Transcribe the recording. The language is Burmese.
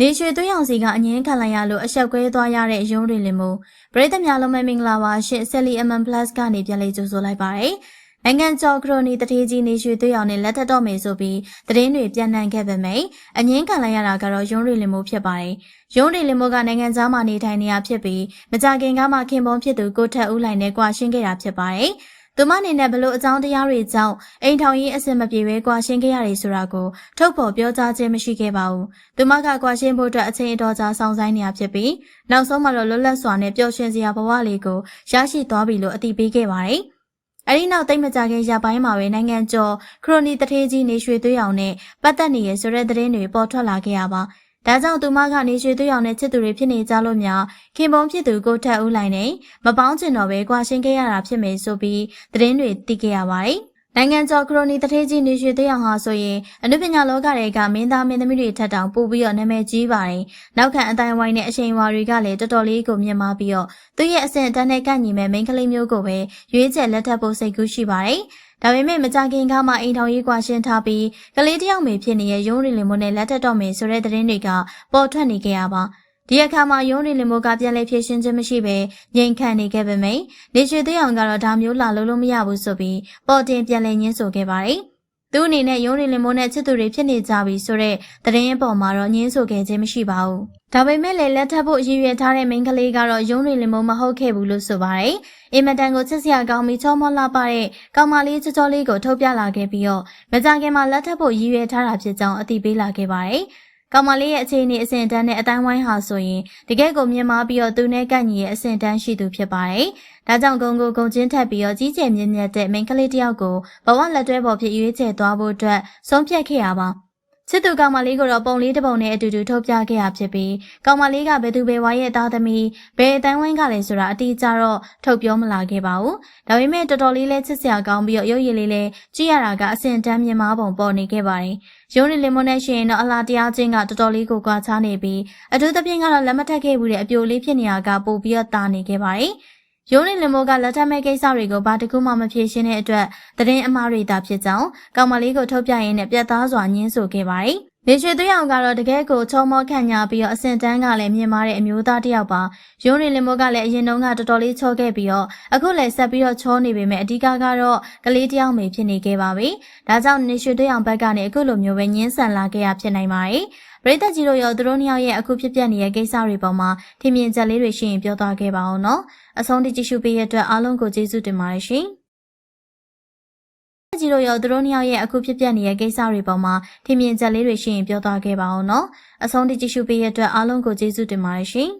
နေရွှေသွေးရောင်စီကအငင်းခံလိုက်ရလို့အဆက်ကွဲသွားရတဲ့ရုံးတွေလင်မို့ပရိသတ်များလုံးပဲမင်္ဂလာပါရှင်ဆက်လီအမန်ပလတ်ကနေပြန်လေးကြိုဆိုလိုက်ပါရယ်နိုင်ငံကျော်ခရိုနီတထေးကြီးနေရွှေသွေးရောင်နဲ့လက်ထပ်တော့မယ်ဆိုပြီးသတင်းတွေပြန့်နှံ့ခဲ့ပေမယ့်အငင်းခံလိုက်ရတာကတော့ရုံးတွေလင်မို့ဖြစ်ပါတယ်ရုံးတွေလင်မို့ကနိုင်ငံသားမှနေထိုင်နေရဖြစ်ပြီးမကြခင်ကမှခင်ပွန်ဖြစ်သူကိုထက်ဦးလိုင်နဲ့ကြွာရှင်းခဲ့တာဖြစ်ပါတယ် သူမအနေနဲ့ဘလို့အကြောင်းတရားတွေကြောင့်အိမ်ထောင်ရေးအဆင်မပြေပဲကွာရှင်းခဲ့ရတယ်ဆိုတာကိုထုတ်ဖော်ပြောကြားခြင်းမရှိခဲ့ပါဘူး။သူမကကွာရှင်းဖို့အတွက်အချိန်အတော်ကြာစောင့်ဆိုင်းနေရဖြစ်ပြီးနောက်ဆုံးမှာတော့လွတ်လပ်စွာနဲ့ပျော်ရွှင်စရာဘဝလေးကိုရရှိသွားပြီလို့အသိပေးခဲ့ပါတယ်။အဲဒီနောက်တိတ်မကြခင်ရပိုင်းမှာပဲနိုင်ငံကျော်ခရိုနီတထေးကြီးနေရွှေသွေးအောင်နဲ့ပတ်သက်နေရဆိုတဲ့သတင်းတွေပေါ်ထွက်လာခဲ့ရပါ။ ဒါကြောင့်သူမကနေရွှေသွေးအောင်နဲ့ချစ်သူတွေဖြစ်နေကြလို့များခင်ပွန်ဖြစ်သူကိုထက်ဦးလိုက်နဲ့မပေါင်းချင်တော့ပဲကွာရှင်းခဲ့ရတာဖြစ်မယ်ဆိုပြီးသတင်းတွေသိခဲ့ရပါတယ်။ နိုင်ငံကျော်ခရိုနီတထေးကြီးနေရွှေသွေးအောင်ဟာဆိုရင်အနုပညာလောကတွေကမင်းသားမင်းသမီးတွေထက်တောင်ပိုပြီးတော့နာမည်ကြီးပါတယ်။နောက်ခံအတိုင်းဝိုင်းနဲ့အချိန်ဝါတွေကလည်းတော်တော်လေးကိုမြင်မာပြီးတော့သူ့ရဲ့အဆင့်အတန်းနဲ့ကန့်ညီမဲ့မိန်းကလေးမျိုးကိုပဲရွေးချယ်လက်ထပ်ဖို့စိတ်ကူးရှိပါတယ်။ဒါပေမဲ့မကြခင်ကမှအိမ်ထောင်ရေးကွာရှင်းထားပြီးကလေးတယောက်မေဖြစ်နေတဲ့ရုံးရီလင်မိုနဲ့လက်ထပ်တော့မယ်ဆိုတဲ့သတင်းတွေကပေါ်ထွက်နေကြရပါ ဒီအခါမှာယုံရီလင်မိုကပြန်လဲဖြည့်ရှင်းခြင်းမရှိဘဲငြိမ်ခံနေခဲ့ပေမယ့်နေရွှေသိအောင်ကတော့ဒါမျိုးလာလို့လို့မရဘူးဆိုပြီးပေါ်တင်ပြန်လဲညင်းဆိုခဲ့ပါတယ်သူအနေနဲ့ယုံရီလင်မိုနဲ့ချစ်သူတွေဖြစ်နေကြပြီဆိုတဲ့သတင်းအပေါ်မှာတော့ညင်းဆိုခဲ့ခြင်းမရှိပါဘူး။ဒါပေမဲ့လည်းလက်ထပ်ဖို့ရည်ရွယ်ထားတဲ့မိန်းကလေးကတော့ယုံရီလင်မိုမဟုတ်ခဲ့ဘူးလို့ဆိုပါတယ်။အင်မတန်ကိုချစ်စရာကောင်းပြီးချောမောလှပတဲ့ကောင်မလေးချောချောလေးကိုထုတ်ပြလာခဲ့ပြီးတော့မကြခင်မှာလက်ထပ်ဖို့ရည်ရွယ်ထားတာဖြစ်ကြောင်းအသိပေးလာခဲ့ပါတယ်။ ကောင်မလေးရဲ့အခြေအနေအဆင့်တန်းနဲ့အတိုင်းဝိုင်းဟာဆိုရင်တကယ့်ကိုမြင်မာပြီးတော့သူနဲ့ကန့်ညီရဲ့အဆင့်တန်းရှိသူဖြစ်ပါတယ်။ဒါကြောင့်ဂုံကိုဂုံချင်းထပ်ပြီးတော့ကြီးကျယ်မြင့်မြတ်တဲ့မိန်းကလေးတစ်ယောက်ကိုဘဝလက်တွဲပေါ်ဖြစ်ရွေးချယ်သွားဖို့အတွက်ဆုံးဖြတ်ခဲ့ရပါ ချစ်သူကောင်မလေးကိုတော့ပုံလေးတစ်ပုံနဲ့အတူတူထုတ်ပြခဲ့ရဖြစ်ပြီးကောင်မလေးကဘယ်သူဘယ်ဝါရဲ့သားသမီးဘယ်အတန်းဝိုင်းကလဲဆိုတာအတိအကျတော့ထုတ်ပြောမလာခဲ့ပါဘူး။ဒါပေမဲ့တော်တော်လေးလဲချစ်စရာကောင်းပြီးတော့ရုပ်ရည်လေးလဲကြည့်ရတာကအဆင့်တန်းမြင်မာပုံပေါ်နေခဲ့ပါတယ်။ရုံးရီလင်မွန်နဲ့ရှင်တော့အလားတရားချင်းကတော်တော်လေးကိုကွာခြားနေပြီးအထူးသဖြင့်ကတော့လက်မထက်ခဲ့ဘူးတဲ့အပြိုလေးဖြစ်နေရကပို့ပြီးတော့တာနေခဲ့ပါတယ်။ ယုံနေလင်မိုးကလက်ထပ်မဲ့ကိစ္စတွေကိုဘာတကူမှမဖြေရှင်းတဲ့အတွက်သတင်းအမှားတွေသာဖြစ်ကြောင်းကောင်မလေးကိုထုတ်ပြရင်းနဲ့ပြတ်သားစွာညင်းဆိုခဲ့ပါတယ်။လေရွှေသွေးအောင်ကတော့တကယ်ကိုချုံမောခန့်ညာပြီးတော့အစင်တန်းကလည်းမြင်မာတဲ့အမျိုးသားတစ်ယောက်ပါ။ယုံနေလင်မိုးကလည်းအရင်တုန်းကတော်တော်လေးချောခဲ့ပြီးတော့အခုလည်းဆက်ပြီးတော့ချောနေပေမဲ့အဓိကကတော့ကလေးတစ်ယောက်မေဖြစ်နေခဲ့ပါပြီ။ဒါကြောင့်နေရွှေသွေးအောင်ဘက်ကနေအခုလိုမျိုးပဲညင်းဆန်လာခဲ့ရဖြစ်နိုင်ပါတယ်။ ပရိသတ်ကြီးတို့ရောသူတို့နှစ်ယောက်ရဲ့အခုဖြစ်ပျက်နေတဲ့ကိစ္စတွေပေါ်မှာထင်မြင်ချက်လေးတွေရှိရင်ပြောသွားခဲ့ပါအောင်နော်အဆုံးထိကြည့်ရှုပေးရတဲ့အတွက်အားလုံးကိုကျေးဇူးတင်ပါတယ်ရှင်ကြီးတို့ရောသူတို့နှစ်ယောက်ရဲ့အခုဖြစ်ပျက်နေတဲ့ကိစ္စတွေပေါ်မှာထင်မြင်ချက်လေးတွေရှိရင်ပြောသွားခဲ့ပါအောင်နော်အဆုံးထိကြည့်ရှုပေးရတဲ့အတွက်အားလုံးကိုကျေးဇူးတင်ပါတယ်ရှင်